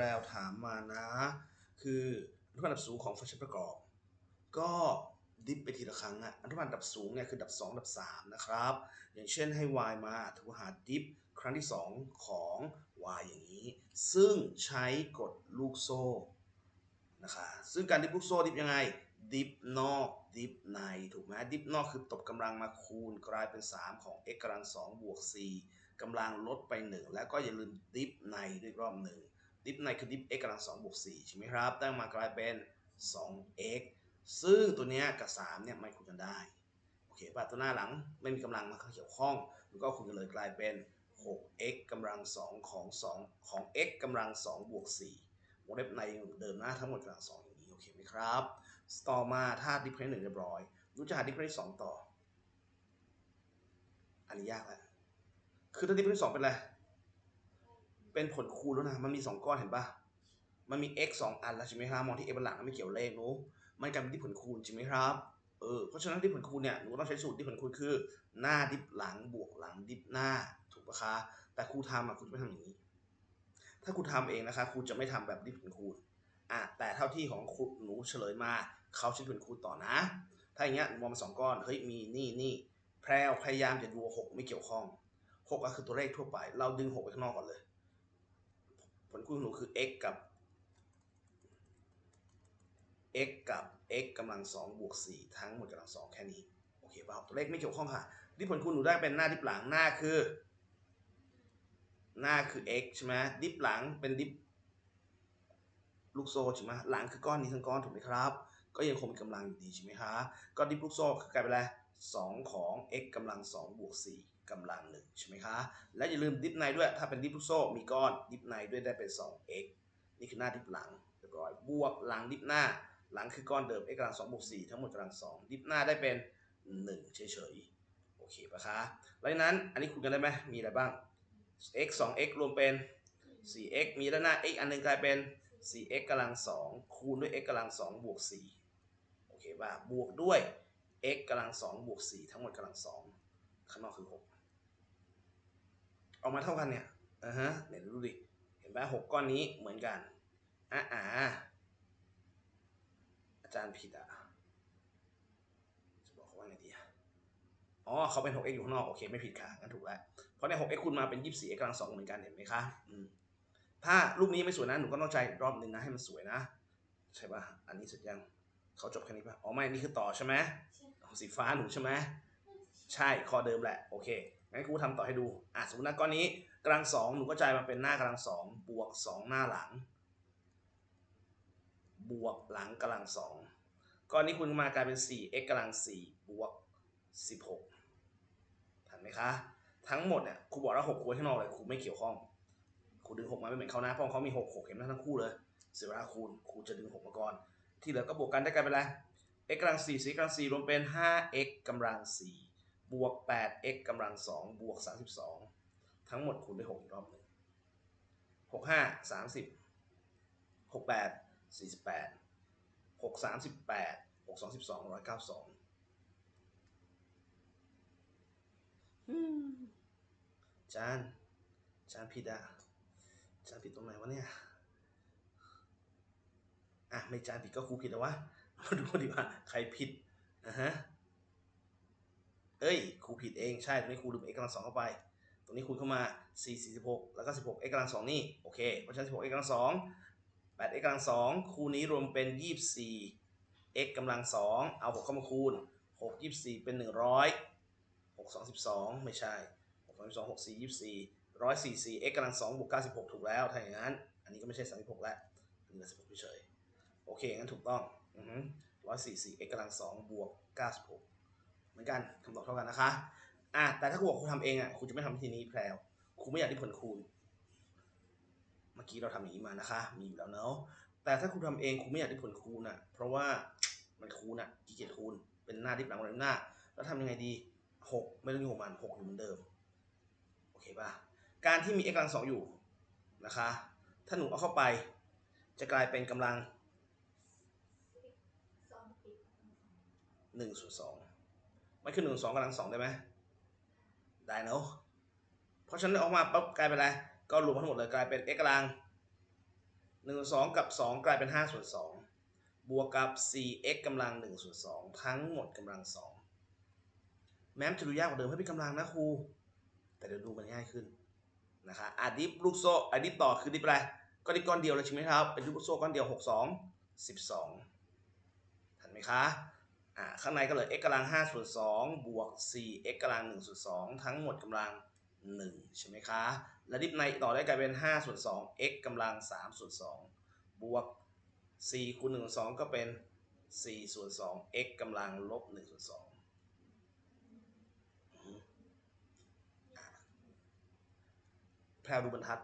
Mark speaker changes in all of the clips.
Speaker 1: รวถามมานะ คืออนุพันธ์ดับสูงของฟังก์ชันประกอบ ก็ดิฟไปทีละครั้งอะอนุพันธ์ดับสูงเนี่ยคือดับ 2 ดับ 3 นะครับ อย่างเช่นให้ y มาถูกหาดิฟครั้งที่ 2 ของ y อย่างนี้ ซึ่งใช้กฎลูกโซ่นะคะซึ่งการดิฟลูกโซ่ดิฟยังไง ดิฟนอกดิฟในถูกไหมดิฟนอกคือตบกำลังมาคูณกลายเป็น 3 ของ x กำลัง2บวก4กำลังลดไป 1 แล้วก็อย่าลืมดิฟในด้วยรอบหนึ่ง ดิฟในคือดิฟ x กำลัง2บวก4ใช่ไหมครับ ตั้งมากลายเป็น 2x ซึ่งตัวเนี้ยกับ 3 เนี่ยไม่คูณกันได้ โอเคป่ะตัวหน้าหลังไม่มีกำลังมาเกี่ยวข้องแล้วก็คูณกันเลยกลายเป็น 6x กำลัง 2 ของ 2 ของ x กำลัง2บวก4วงเล็บในเดิมหนะทั้งหมดกำลัง 2 อย่างนี้ โอเคไหมครับ ต่อมาถ้าดิฟเฟนหนึ่งเรียบร้อย รู้จะหาดิฟเฟนสองต่อ อันนี้ยากแล้ว คือถ้าดิฟเฟนสองเป็นอะไร เป็นผลคูณแล้วนะ มันมี2ก้อนเห็นปะมันมี x 2 อันแล้วใช่ไหมครับมองที่ x เป็นหลักไม่เกี่ยวเลขนู้มันกลายเป็นดิฟผลคูณใช่ไหมครับ เออ เพราะฉะนั้นดิฟผลคูณเนี่ย หนูต้องใช้สูตรดิฟผลคูณคือ หน้าดิฟหลังบวกหลังดิฟหน้า ถูกปะคะ แต่ครูทำอะครูจะไม่ทำอย่างนี้ ถ้าครูทำเองนะคะ ครูจะไม่ทำแบบดิฟผลคูณ อะ แต่เท่าที่ของครูหนูเฉลยมา เขาใช้เป็นคูณต่อนะ ถ้าอย่างเงี้ยหนูมองมาสองก้อน เฮ้ย มีนี่นี่ แพรวพยายามจะดูหกไม่เกี่ยวข้องหกก็คือตัวเลขทั่วไป เราดึงหกไปข้างนอกก่อนเลย ลคูณของหนูคือ x กับ x กับ x กำลังสองบวกสี่ทั้งหมดกำลังสองแค่นี้โอเคป่ะตัวเลขไม่เกี่ยวข้องค่ะที่ผลคูณหนูได้เป็นหน้าดิฟหลังหน้าคือ หน้าคือ x ใช่ไหมดิฟหลังเป็นดิฟลูกโซ่ใช่ไหมหลังคือก้อนนี้ทั้งก้อนถูกไหมครับ ก็ยังคงมีกำลังอยู่ดีใช่ไหมคะก็ดิฟลูกโซ่คือกลายเป็นอะไรสองของ x กำลังสองบวกสี่ กำลังหนึ่งใช่ไหมคะ และอย่าลืมดิฟในด้วย ถ้าเป็นดิฟลูกโซ่มีก้อนดิฟในด้วยได้เป็น 2x นี่คือหน้าดิฟหลังเรียบร้อย บวกหลังดิฟหน้า หลังคือก้อนเดิม x กำลังสองบวกสี่ทั้งหมดกำลังสองดิฟหน้าได้เป็น 1 เฉยๆ โอเคปะคะแล้วนั้นอันนี้คูณกันได้ไหมมีอะไรบ้าง x 2x รวมเป็น 4x มีด้านหน้า x อันหนึงกลายเป็น 4x กำลัง2คูณด้วย x กำลัง2บวก4โอเคป่ะบวกด้วย x กำลัง2บวก4ทั้งหมดกำลัง2ข้างนอกคือ6อ อกมาเท่ากันเนี่ยอ่าฮะเนี่ยดูดิเห็นไหมหกก้อนนี้เหมือนกันอ่าอ่าอาจารย์ผิดอะจะบอกเขาว่าไงดีอะอ๋อเขาเป็น 6x อยู่ข้างนอก โอเค ไม่ผิดค่ะงั้นถูกแล้ว เพราะใน 6x คูณมาเป็น 24x กำลัง2เหมือนกัน เห็นไหมคะอืมถ้ารูปนี้ไม่สวยนะ หนูก็ต้องใจรอบหนึ่งนะ ให้มันสวยนะ ใช่ป่ะ อันนี้เสร็จยัง เขาจบแค่นี้ป่ะ อ๋อ ไม่ นี่คือต่อใช่ไหมสีฟ้าหนูใช่ไหม ใช่ ข้อเดิมแหละ โอเค งั้นครูทำต่อให้ดู อะสมมตินะก้อนนี้กำลังสองหนูก็ใจมาเป็นหน้ากำลังสองบวกสองหน้าหลัง บวกหลังกำลังสองก้อนนี้คุณมากลายเป็น 4x กำลัง4บวก 16ทันไหมคะ ทั้งหมดเนี่ยครูบอกว่า6คูณข้างนอกเลยครูไม่เกี่ยวข้องครูดึง 6 มาไม่เหมือนเขานะเพราะเขามี 6 6 เห็นไหมทั้งคู่เลยเสียเวลาคูณครูจะดึง 6 มาก่อน ที่เหลือก็บวกกันได้กลายเป็นอะไร x กำลัง4 4กำลัง4รวมเป็น 5x กำลัง4 บวก 8x กำลัง 2 บวก 32 ทั้งหมดคูณด้วย6อีกรอบหนึ่ง6 5 30 6 8 48 6 38 6 22 192อืมจานจานผิดอะจานผิดตรงไหนวะเนี่ย อะ ไม่จานผิดก็ครูผิดแล้ววะ มาดูดีว่า ใครผิดอะฮะ เอ้ยครูผิดเองใช่ตรงนี้ครูลืม x กำลังสองเข้าไป ตรงนี้คูณเข้ามา 4 46 แล้วก็ 16 x กำลังสองนี่โอเคเพราะฉะนั้น 16 x กำลังสอง8 x กำลังสองคูณนี้รวมเป็น 24 x กำลังสองเอา 6 เข้ามาคูณ 6 24 เป็น 100 6 22ไม่ใช่ 6 22 6 4 24ร้อยสี่สี่ x กำลังสองบวกเก้าสิบหกถูกแล้ว ถ้าอย่างนั้น อันนี้ก็ไม่ใช่สามสิบหกแล้วอันนี้สิบหกเฉยโอเคงั้นถูกต้องร้อยสี่สี่ x กำลังสองบวกเก้าสิบหก เหมือนกันคำตอบเท่ากันนะคะอะแต่ถ้าครูบอกครูทำเองอะครูจะไม่ทำวิธีนี้แพรวครูไม่อยากได้ผลคูณ เมื่อกี้เราทำอย่างนี้มานะคะ มีอยู่แล้วเนาะแต่ถ้าครูทำเองครูไม่อยากได้ผลคูณอะ เพราะว่ามันคูณอะขี้เกียจคูณเป็นหน้าดิบหลังหน้า แล้วทำยังไงดีหกไม่ต้องอยู่มันหกอยู่เหมือนเดิมโอเคป่ะการที่มี x กำลังสองอยู่นะคะ ถ้าหนูเอาเข้าไป จะกลายเป็นกำลังหนึ่งส่วนสอง มันคือหนึ่งสองกำลังสองได้ไหมได้เนาะเพราะฉะนั้นออกมาปั๊บกลายเป็นอะไร ก็รวมทั้งหมดเลยกลายเป็น x กำลังหนึ่งสองกับสองกลายเป็นห้าส่วนสองบวกกับ 4x กำลัง1ส่วน2ทั้งหมดกำลัง 2 แม้มนจะดูยากกว่าเดิมให้เป็นกำลังนะครู แต่เดี๋ยวดูมันง่ายขึ้นนะคะอะดิฟลูกโซ่อะดิฟต่อคือดิฟอะไรก็ดิฟก้อนเดียวเลยใช่ไหมครับ เป็นดิฟลูกโซ่ก้อนเดียว 6 2 12 ทันไหมคะ อ่าข้างในก็เหลือ x กำลัง5ส่วน2บวก 4x กำลัง1ส่วน2ทั้งหมดกำลัง1ใช่ไหมคะ และดิฟในต่อได้กลายเป็น5ส่วน2 x กำลัง3ส่วน2บวก4คูณ1ส่วน2ก็เป็น4ส่วน2 x กำลังลบ1ส่วน2อืมอะแพรวดูบรรทัด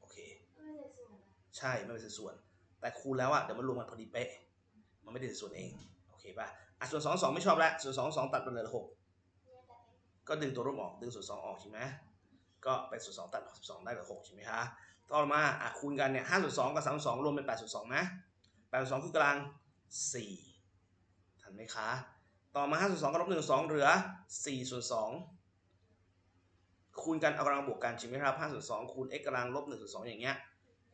Speaker 1: โอเค
Speaker 2: ไม่ได้ส่วนอะ
Speaker 1: ใช่ ไม่เป็นสัดส่วน แต่คูณแล้วอะเดี๋ยวมันรวมกันพอดีเป๊ะ มันไม่ได้สัดส่วนเอง โอเคป่ะ อะส่วนสองสองไม่ชอบแล้วส่วนสองสองตัดเป็นเหลือหกก็ดึงตัวร่วมออกดึงส่วนสองออกใช่ไหมก็เป็นส่วนสองตัดสิบสองได้เหลือหกใช่ไหมคะต่อมาอะคูณกันเนี่ยห้าส่วนสองกับสามสองรวมเป็นแปดส่วนสองนะแปดส่วนสองคือกำลังสี่ทันไหมคะ ต่อมาห้าส่วนสองกับลบหนึ่งส่วนสองเหลือสี่ส่วนสองคูณกันเอากำลังบวกกันใช่ไหมครับห้าส่วนสองคูณ x กำลังลบหนึ่งส่วนสองอย่างเงี้ย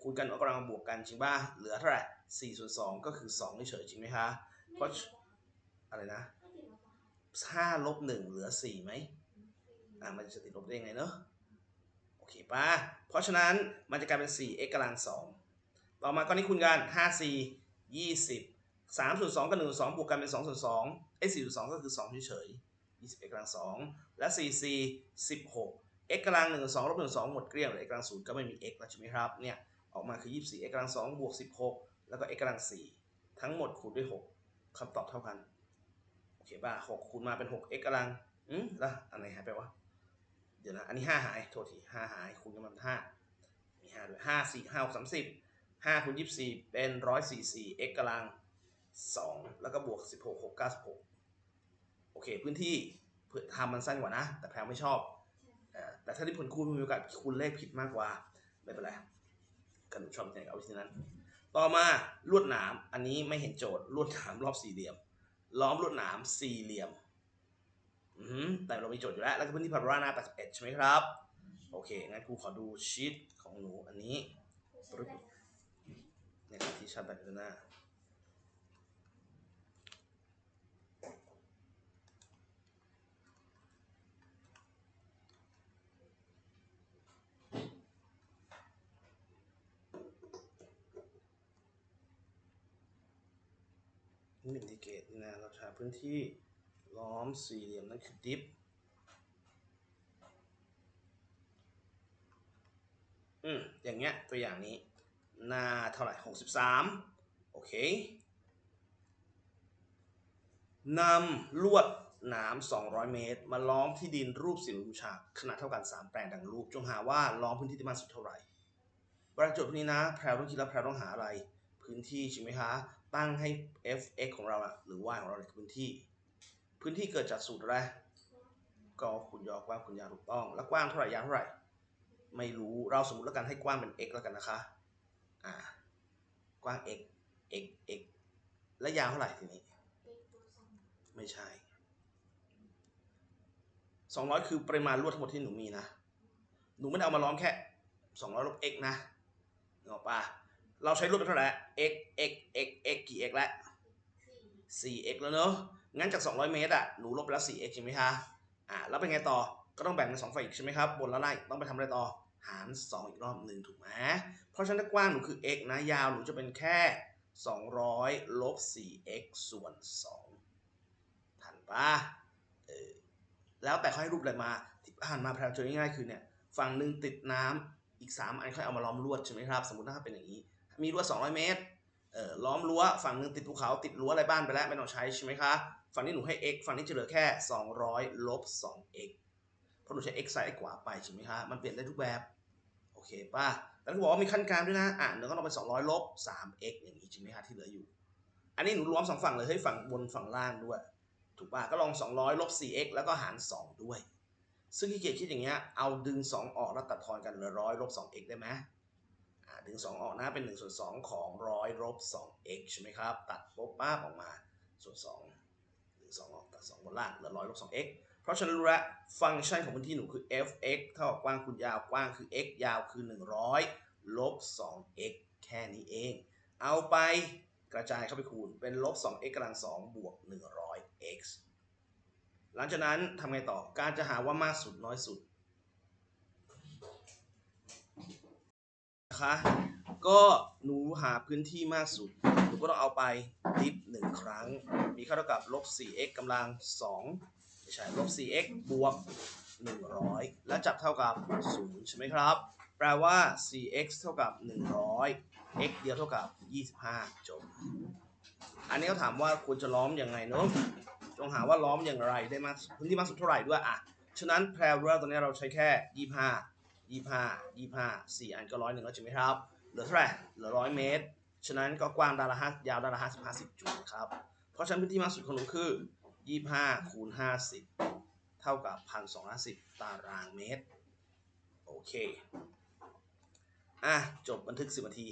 Speaker 1: คูณกันเอากำลังบวกกันจริงป่ะเหลือเท่าไหร่สี่ส่วนสองก็คือสองเฉยจริงไหมคะเพราะ อะไรนะห้าลบหนึ่งเหลือสี่ไหมอ่ามันจะติดลบได้ยังไงเนอะโอเคป่ะเพราะฉะนั้นมันจะกลายเป็น 4x กำลัง2ต่อมาก้อนนี้คูณกัน 5 4 20 3ส่วน2กับ1ส่วน2บวกกันเป็น2ส่วน2เอ้4ส่วน2ก็คือ2เฉยๆ20 x กำลัง2และ 4 4 16 x กำลัง1ส่วน2ลบ1ส่วน2หมดเกลี้ยงเหลือ x กำลัง0ก็ไม่มี x แล้วใช่ไหมครับเนี่ยออกมาคือ 24 x กำลัง2บวก16 แล้วก็ x กำลัง4ทั้งหมดคูณด้วย 6คำตอบเท่ากัน โอเคป่ะ6คูณมาเป็น 6x กำลังอืมแล้วอันไหนหายไปวะ เดี๋ยวนะ อันนี้ห้าหาย โทษทีห้าหาย คูณกันมาเป็นห้ามีห้าด้วยห้าสี่ห้าหกสามสิบห้าคูณยี่สิบสี่เป็นร้อยสี่สี่ x กำลังสองแล้วก็บวกสิบหกหกเก้าสิบหกโอเค พื้นที่เพื่อทำมันสั้นกว่านะ แต่แพรไม่ชอบแต่ถ้าที่ผลคูณมีโอกาสคูณเลขผิดมากกว่า ไม่เป็นไรกันหนูชอบที่ไหนเอาที่นั้น ต่อมาลวดหนาม อันนี้ไม่เห็นโจทย์ลวดหนามรอบสี่เหลี่ยม ล้อมลวดหนามสี่เหลี่ยมอือหือแต่เรามีโจทย์อยู่แล้ว แล้วก็พื้นที่พาราหน้า81ใช่ไหมครับ โอเค งั้นครูขอดูชีตของหนูอันนี้ปึ๊บเนี่ยครับที่ชาร์ตแบตอยู่หน้า นี่ อินดิเกตนี่นะเราใช้พื้นที่ล้อมสี่เหลี่ยมนั่นคือดิฟอืมอย่างเงี้ยตัวอย่างนี้ หน้าเท่าไหร่หกสิบสามโอเคนำลวดหนาม 200 เมตร มาล้อมที่ดินรูปสี่เหลี่ยมฉากขนาดเท่ากัน 3 แปลงดังรูป จงหาว่าล้อมพื้นที่ที่มากสุดเท่าไหร่เวลาจทย์พวกนี้นะ แพรวต้องคิดแล้วแพรวต้องหาอะไร พื้นที่ใช่ไหมคะ ตั้งให้ f(x) ของเราอะหรือ y ของเราเนี่ยคือพื้นที่ พื้นที่เกิดจากสูตรอะไรก็คูณยอกว้างคูณยาวถูกต้อง แล้วกว้างเท่าไหร่ยาวเท่าไหร่ ไม่รู้เราสมมติแล้วกันให้กว้างเป็น x แล้วกันนะคะอ่ากว้าง x x x และยาวเท่าไหร่ทีนี้ ไม่ใช่ 200 คือปริมาณลวดทั้งหมดที่หนูมีนะ หนูไม่ได้เอามาล้อมแค่ 200ลบ x นะนึกออกปะ เราใช้ลวดเป็นเท่าไหร่ x x x x กี่ x แล้ว
Speaker 2: สี่
Speaker 1: 4x แล้วเนอะ งั้นจาก 200 เมตรอะ หนูลบไปแล้ว 4x ใช่ไหมคะ อ่า แล้วเป็นไงต่อ ก็ต้องแบ่งเป็น2ฝ่ายอีกใช่ไหมครับ บนและล่างต้องไปทำอะไรต่อ หาร 2 อีกรอบหนึ่งถูกไหม เพราะฉะนั้นกว้างหนูคือ x นะ ยาวหนูจะเป็นแค่ 200 ลบ 4x ส่วน 2 ทันปะเออ แล้วแต่เขาให้รูปอะไรมา ที่ผ่านมาแพรวเจอง่ายๆคือเนี่ย ฝั่งหนึ่งติดน้ำอีก 3 อันค่อยเอามาล้อมลวดใช่ไหมครับ สมมติถ้าเป็นอย่างนี้ มีรั้ว200 เมตรเอ่อล้อมรั้วฝั่งหนึ่งติดภูเขาติดรั้วอะไรบ้านไปแล้วไม่ต้องใช้ใช่ไหมคะ ฝั่งนี้หนูให้ x ฝั่งนี้จะเหลือแค่ 200ลบ 2x เพราะหนูใช้ x ซ้ายขวาไปใช่ไหมคะมันเปลี่ยนได้ทุกแบบโอเคป่ะแต่เขาบอกว่ามีขั้นกลางด้วยนะอะเดี๋ยวก็ต้องเป็น200ลบ 3x อย่างนี้ใช่ไหมคะที่เหลืออยู่ อันนี้หนูรวมสองฝั่งเลยเฮ้ยฝั่งบนฝั่งล่างด้วย ถูกป่ะก็ลอง 200ลบ 4x แล้วก็หาร 2 ด้วย ซึ่งขี้เกียคิดอย่างเงี้ยเอาดึง 2 ออกแล้วตัดทอนกันเหลือร้อยลบ 2x ได้ไหม อ่าดึง 2 ออกนะเป็น1ส่วน2ของร้อยลบ 2x ใช่ไหมครับ ตัดปุ๊บป้าออกมาส่วน2ดึง2ออกตัด2บนล่างเหลือร้อยลบ 2x เพราะฉะนั้นรู้แล้วฟังก์ชันของพื้นที่หนูคือ fx เท่ากับกว้างคูณยาวกว้างคือ x ยาวคือ 100 ลบ 2x แค่นี้เอง เอาไปกระจายเข้าไปคูณเป็นลบ 2x กำลัง 2 บวก 100x หลังจากนั้นทำไงต่อการจะหาว่ามากสุดน้อยสุด นะคะ ก็หนูหาพื้นที่มากสุด หนูก็ต้องเอาไปดิฟหนึ่งครั้ง มีค่าเท่ากับลบ 4x กำลัง2ไม่ใช่ลบ 4x บวก 100 และจับเท่ากับ 0 ใช่ไหมครับ แปลว่า 4x เท่ากับ 100 x เดียวเท่ากับ 25 จบ อันนี้เขาถามว่าควรจะล้อมยังไงเนอะจงหาว่าล้อมอย่างไรได้มากพื้นที่มากสุดเท่าไหร่ด้วยอะ ฉะนั้นแพรเรลตัวนี้เราใช้แค่ 25 ยี่ห้ายี่ห้าสี่อันก็ร้อยหนึ่งแล้วใช่ไหมครับ เหลือเท่าไหร่เหลือร้อยเมตร ฉะนั้นก็กว้างด้านละห้ายาวด้านละ50 50จุดครับ เพราะฉะนั้นพื้นที่มากสุดของหนูคือยี่ห้าคูณห้าสิบเท่ากับพันสองร้อยสิบตารางเมตร โอเค อะ จบบันทึกสิบนาที